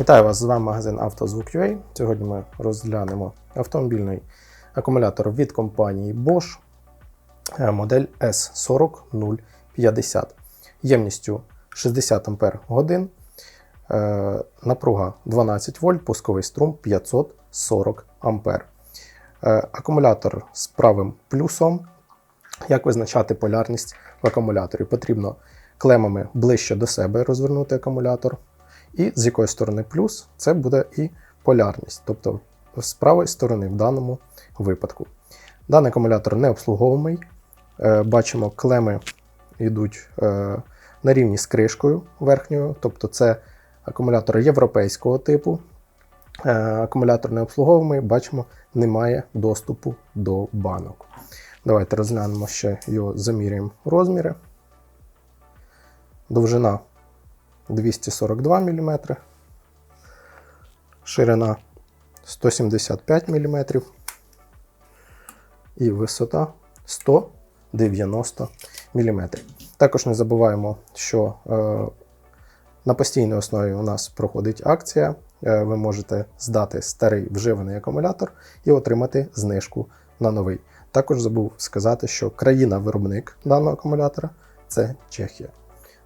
Вітаю вас! З вами магазин «Автозвук.UA». Сьогодні ми розглянемо автомобільний акумулятор від компанії Bosch е, модель S40050 ємністю 60 Ампер годин, е, напруга 12 вольт, пусковий струм 540 Ампер. Е, Акумулятор з правим плюсом. Як визначати полярність в акумуляторі? Потрібно клемами ближче до себе розвернути акумулятор. І з якої сторони плюс, це буде і полярність, тобто з правої сторони в даному випадку. Даний акумулятор не обслуговуємий. Е, Бачимо, клеми йдуть е, на рівні з кришкою верхньою, тобто це акумулятор європейського типу. Е, Акумулятор не обслуговуємий, бачимо, немає доступу до банок. Давайте розглянемо ще його, заміряємо розміри. Довжина 242 мм, ширина 175 мм і висота 190 мм. Також не забуваємо, що е, на постійній основі у нас проходить акція. Е, ви можете здати старий вживаний акумулятор і отримати знижку на новий. Також забув сказати, що країна-виробник даного акумулятора це Чехія.